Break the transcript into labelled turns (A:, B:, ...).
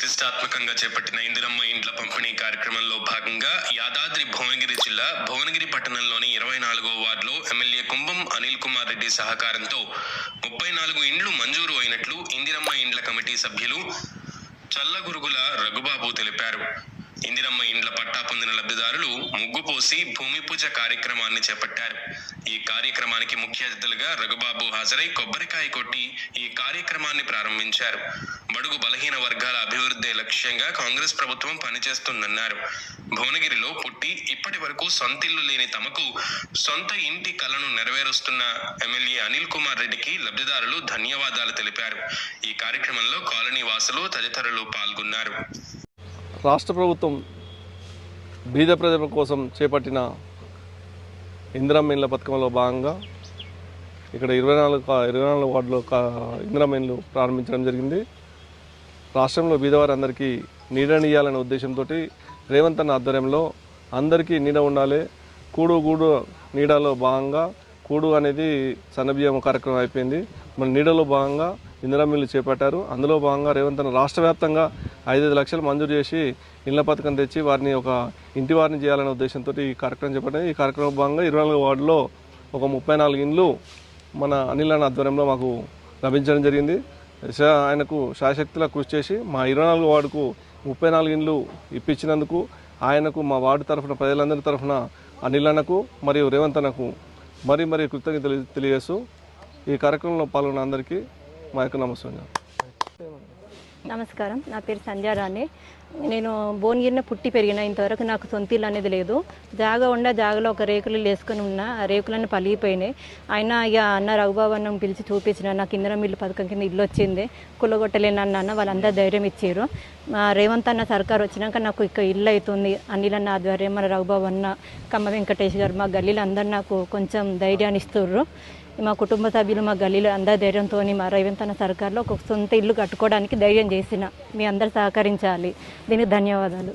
A: ప్రతిష్టాత్మకంగా చేపట్టిన ఇందిరమ్మ ఇండ్ల పంపిణీ కార్యక్రమంలో భాగంగా యాదాద్రి భువనగిరి జిల్లా భువనగిరి పట్టణంలోని ఇరవై నాలుగో వార్డులో ఎమ్మెల్యే కుంభం అనిల్ కుమార్ రెడ్డి సహకారంతో ముప్పై నాలుగు ఇండ్లు మంజూరు అయినట్లు ఇందిరమ్మ ఇండ్ల కమిటీ సభ్యులు చల్లగురుగుల రఘుబాబు తెలిపారు. ఇందిరమ్మ ఇండ్ల పట్టా పొందిన లబ్ధిదారులు ముగ్గు పోసి భూమి పూజ కార్యక్రమాన్ని చేపట్టారు. ఈ కార్యక్రమానికి ముఖ్య అతిథులుగా రఘుబాబు హాజరై కొబ్బరికాయ కొట్టి ఈ కార్యక్రమాన్ని ప్రారంభించారు. బడుగు బలహీన వర్గాల అభివృద్ధి లక్ష్యంగా కాంగ్రెస్ ప్రభుత్వం పనిచేస్తుందన్నారు. భువనగిరిలో పుట్టి ఇప్పటి వరకు సొంతిల్లు లేని తమకు సొంత ఇంటి కలను నెరవేరుస్తున్న ఎమ్మెల్యే అనిల్ కుమార్ రెడ్డికి లబ్ధిదారులు ధన్యవాదాలు తెలిపారు. ఈ కార్యక్రమంలో కాలనీ వాసులు తదితరులు పాల్గొన్నారు.
B: రాష్ట్ర ప్రభుత్వం బీద ప్రజల కోసం చేపట్టిన ఇందిరమ్మ ఇండ్ల పథకంలో భాగంగా ఇక్కడ ఇరవై నాలుగు ఇరవై నాలుగు వార్డులో కా- ఇందిరమ్మ ఇండ్లు ప్రారంభించడం జరిగింది. రాష్ట్రంలో బీదవారందరికీ నీడనియాలనే ఉద్దేశంతో రేవంత్ అన్న ఆధ్వర్యంలో అందరికీ నీడ ఉండాలి. కూడు గూడు నీడలో భాగంగా కూడు అనేది సన్నబియ్యం కార్యక్రమం అయిపోయింది. మన నీడలో భాగంగా ఇందిరమ్మిల్లు చేపట్టారు. అందులో భాగంగా రేవంత్ అన్న రాష్ట్ర వ్యాప్తంగా ఐదైదు లక్షలు మంజూరు చేసి ఇళ్ళ పథకం తెచ్చి వారిని ఒక ఇంటి వారిని చేయాలనే ఉద్దేశంతో ఈ కార్యక్రమం చేపట్టారు ఈ కార్యక్రమం భాగంగా ఇరవై నాలుగు వార్డులో ఒక ముప్పై నాలుగు ఇండ్లు మన అనిల్ అన్న ఆధ్వర్యంలో మాకు లభించడం జరిగింది. ఆయనకు శాశక్తిలా కృషి చేసి మా ఇరవై నాలుగు వార్డుకు ముప్పై నాలుగు ఇండ్లు ఇప్పించినందుకు ఆయనకు మా వార్డు తరఫున ప్రజలందరి తరఫున అనిల్ అన్నకు మరియు రేవంత్ అన్నకు మరీ మరీ కృతజ్ఞతలు తెలియజేస్తూ ఈ కార్యక్రమంలో పాల్గొన్న అందరికీ మా యొక్క నమస్కారం
C: నమస్కారం. నా పేరు సంధ్యారాణి నేను భువనగిరిన పుట్టి పెరిగిన ఇంతవరకు నాకు సొంత ఇల్లు అనేది లేదు. జాగా ఉండ జాగలో ఒక రేకులు వేసుకుని ఉన్న ఆ రేకులన్నీ పలిగిపోయినాయి. అయినా ఇక అన్న రఘుబాబు అన్న పిలిచి చూపించిన నాకు ఇందిరం ఇల్లు పథకం కింద ఇల్లు వచ్చింది. కుల్లగొట్టలేని అన్న అన్న వాళ్ళందరూ ధైర్యం ఇచ్చారు. రేవంత్ అన్న సర్కార్ వచ్చినాక నాకు ఇక ఇల్లు అవుతుంది. అనిలన్న ఆధ్వర్యం మన రఘుబాబు అన్న కమ్మ వెంకటేష్ గారు మా గల్లీలో అందరు నాకు కొంచెం ధైర్యాన్ని ఇస్తుర్రు. మా కుటుంబ సభ్యులు మా గల్లీలో అందరి ధైర్యంతో మా రేవంతన సర్కార్లో ఒక సొంత ఇల్లు కట్టుకోవడానికి ధైర్యం చేసిన మీ అందరు సహకరించాలి. దీనికి ధన్యవాదాలు.